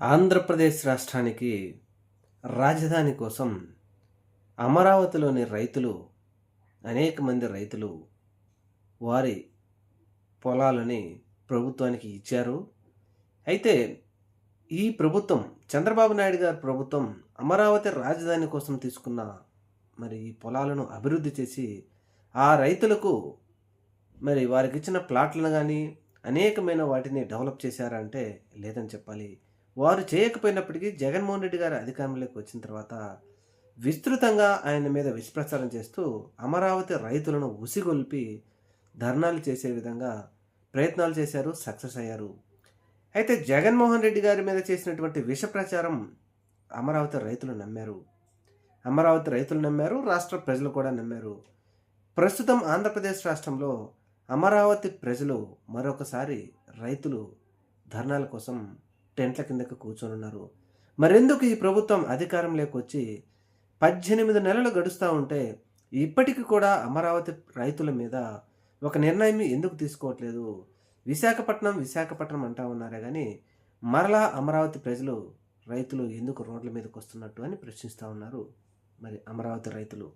ఆంధ్రప్రదేశ్ రాష్ట్రానికి రాజధాని కోసం అమరావతిలోని రైతులు అనేక మంది రైతులు వారి పొలాలని ప్రభుత్వానికి ఇచ్చారు. అయితే ఈ ప్రభుత్వం చంద్రబాబు నాయుడు గారి ప్రభుత్వం అమరావతి రాజధాని కోసం తీసుకున్న మరి ఈ పొలాలను అభివృద్ధి చేసి ఆ రైతులకు మరి వారికి ఇచ్చిన ప్లాట్లను కానీ అనేకమైన వాటిని డెవలప్ చేశారంటే లేదని చెప్పాలి. వారు చేయకపోయినప్పటికీ జగన్మోహన్ రెడ్డి గారు అధికారంలోకి వచ్చిన తర్వాత విస్తృతంగా ఆయన మీద విషప్రచారం చేస్తూ అమరావతి రైతులను ఉసిగొల్పి ధర్నాలు చేసే విధంగా ప్రయత్నాలు చేశారు సక్సెస్ అయ్యారు. అయితే జగన్మోహన్ రెడ్డి గారి మీద చేసినటువంటి విష ప్రచారం అమరావతి రైతులు నమ్మారు. అమరావతి రైతులు నమ్మారు రాష్ట్ర ప్రజలు కూడా నమ్మారు. ప్రస్తుతం ఆంధ్రప్రదేశ్ రాష్ట్రంలో అమరావతి ప్రజలు మరొకసారి రైతులు ధర్నాల కోసం టెంట్ల కిందకి కూర్చొని ఉన్నారు మరెందుకు ఈ ప్రభుత్వం అధికారంలోకి వచ్చి పద్దెనిమిది నెలలు గడుస్తూ ఉంటే ఇప్పటికీ కూడా అమరావతి రైతుల మీద ఒక నిర్ణయం ఎందుకు తీసుకోవట్లేదు? విశాఖపట్నం విశాఖపట్నం అంటా ఉన్నారే కానీ మరలా అమరావతి ప్రజలు రైతులు ఎందుకు రోడ్ల మీదకి వస్తున్నట్టు అని ప్రశ్నిస్తూ ఉన్నారు. మరి అమరావతి రైతులు